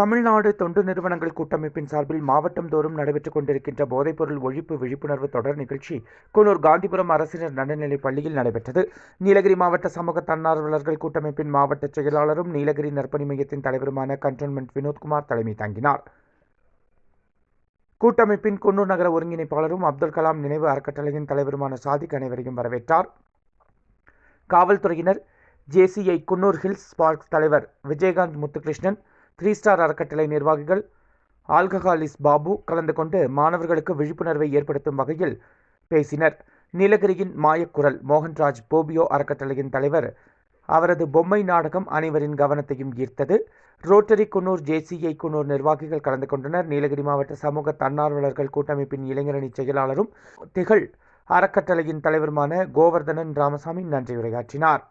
தமிழ்நாடு தொண்டு நிறுவனங்கள் கூட்டமைப்பின் சார்பில் மாவட்டம் தோறும் நடைபெற்றுக் கொண்டிருக்கின்ற போதைப்பொருள் ஒழிப்பு விழிப்புணர்வு தொடர் நிகழ்ச்சி குன்னூர் காந்திபுரம் அரசினர் நடுநிலைப் பள்ளியில் நடைபெற்றது. நீலகிரி மாவட்ட சமூக தன்னார்வலர்கள் கூட்டமைப்பின் மாவட்ட செயலாளரும் நீலகிரி நற்பணி மையத்தின் தலைவருமான கண்டோன்மெண்ட் வினோத்குமார் தலைமை தாங்கினார். கூட்டமைப்பின் குன்னூர் நகர ஒருங்கிணைப்பாளரும் அப்துல் கலாம் நினைவு அறக்கட்டளையின் தலைவருமான சாதிக் அனைவரையும் வரவேற்றார். காவல்துறையினர் ஜேசிஐ குன்னூர் ஹில்ஸ் பார்க் தலைவர் விஜயகாந்த் முத்துகிருஷ்ணன் த்ரீ ஸ்டார் அறக்கட்டளை நிர்வாகிகள் ஆல்கஹாலிஸ் பாபு கலந்து கொண்டு மாணவர்களுக்கு விழிப்புணர்வை ஏற்படுத்தும் வகையில் பேசினர். நீலகிரியின் மாயக்குரல் மோகன்ராஜ் போபியோ அறக்கட்டளையின் தலைவர். அவரது பொம்மை நாடகம் அனைவரின் கவனத்தையும் ஈர்த்தது. ரோட்டரி குன்னூர் ஜேசிஐ குன்னூர் நிர்வாகிகள் கலந்து கொண்டனர். நீலகிரி மாவட்ட சமூக தன்னார்வலர்கள் கூட்டமைப்பின் இளைஞரணி செயலாளரும் திகழ் அறக்கட்டளையின் தலைவருமான கோவர்தனன் ராமசாமி நன்றி உரையாற்றினார்